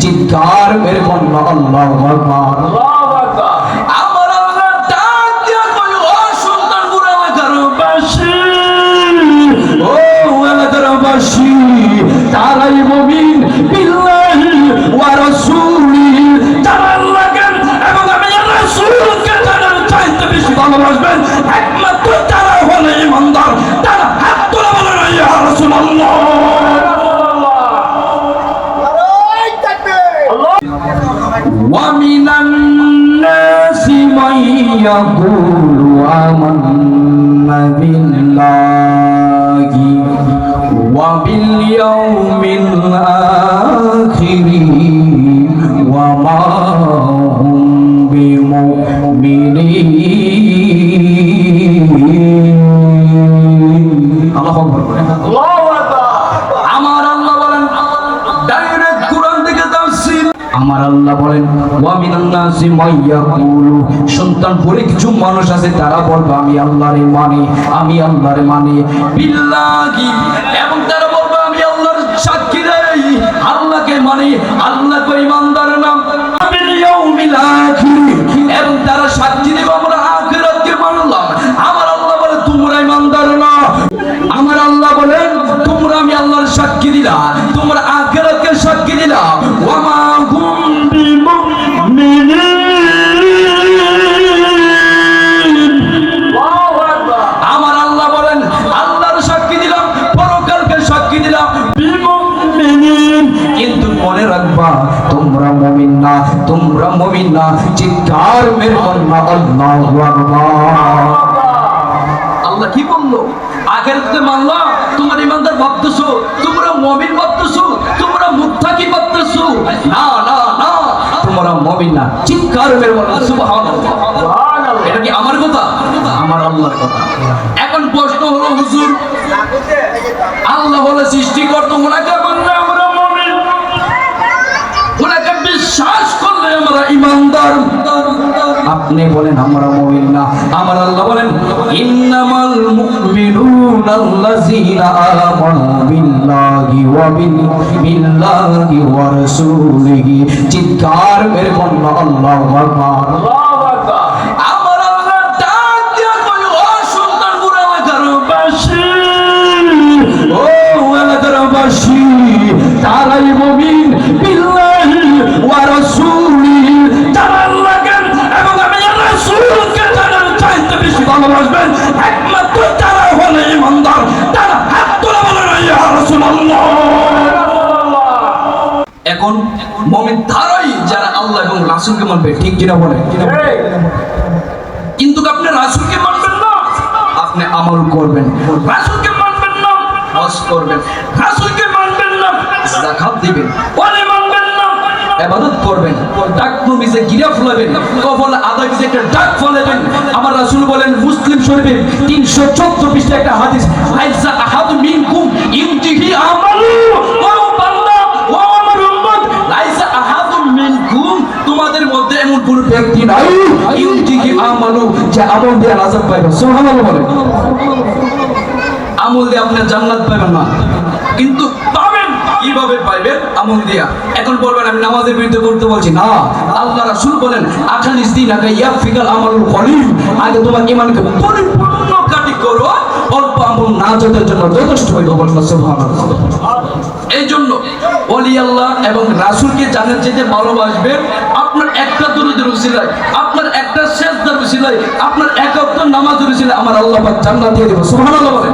চিৎকার মেরে বলল আল্লাহু ومن الناس من يقول آمنا بالله وباليوم الآخر আমার আল্লাহ বলেন, ওয়া মিনান নাসি মাইয়াকুলু সন্তান বলে কিছু মানুষ আছে, তারা বলবে, আমি আল্লাহরে মানি, আমি আল্লাহরে মানি। বিল্লাহি, এবং তারা সাক্ষী দিলা ওয়ামা হুম বিমুমিনিন। দিলাম দিলাম মনে রাখবা, তোমরা মুমিন না, তোমরা মুমিন চিৎকার মেরে আল্লাহু আল্লাহ কি বলল? আগের তো মানলা তোমার ইমানদার ভাবতেছো তোমরা মমিন ভাবতেছো তোমরা মুত্তাকি ভাবতেছো। না না না তোমরা মমিন না চিৎকার মেরে বলো সুবহানাল্লাহ। এটা কি আমার কথা? আমার আল্লাহর কথা। এখন প্রশ্ন হলো হুজুর আল্লাহ বলে সৃষ্টিকর্তা ওনাকে আপনি বলেন আমরা মুমিন না। আমার আল্লাহ বলেন ইন্নামাল মুমিনুনা আল্লাযীনা আমানু বিল্লাহি ওয়া বিল বিল্লাহি ওয়া রাসূলিহি। চিৎকার মেরে বলল আল্লাহু আকবার। আমার আল্লাহ ডাক দিয়া কই ও সুলতানপুর এলাকার বাসী ও এলাকার বাসী তারাই মুমিন। বেশি ভালোবাসবেন একমাত্র তারা হলো ইমানদার তারা হাত তুলে বলেন এখন মুমিন তারাই যারা আল্লাহ এবং রাসূলকে মানবে ঠিক কিনা বলে কিন্তু আপনি রাসূলকে মানবেন না আপনি আমল করবেন। রাসূলকে মানবেন না হজ করবেন। রাসূলকে মানবেন না যাকাত দিবেন। ইবাদত করবেন, ডাক নবীজে গিরা ফুলাবেন কফল আদা বিজে একটা ডাক ফলাবেন। আমার রাসূল বলেন, মুসলিম শরীফে 314 পৃষ্ঠা একটা হাদিস, লাইসা আহাদু মিনকুম ইউতিহি আমালু তোমাদের মধ্যে এমন কোন ব্যক্তি নাই ইউতিহি আমালু, যে আমল দিয়ে আযাব বলেন। আমল দিয়ে আপনি জান্নাত পাবেন না, কিন্তু পাবেন, কীভাবে পাইবেন? আমল দিয়া। এখন বলবেন, আমি নামাজের বিরুদ্ধে করতে বলছি। না, আল্লাহ রাসূল বলেন আখাল ইসদিন আগে ইয়াফিকাল আমালুল কলিল। আগে তোমার ঈমানকে পরিপূর্ণ কাটি করো, অল্প আমল না যতের জন্য যথেষ্ট হইব বলেন সুবহানাল্লাহ। এই জন্য ওলি আল্লাহ এবং রাসূলকে জানার যেতে ভালোবাসবেন আপনার একটা দুরুদের উসিলায়, আপনার একটা সেজদার উসিলায়, আপনার এক ওয়াক্ত নামাজের উসিলায় আমার আল্লাহ জান্নাত দিয়ে দেব সুবহানাল্লাহ বলেন।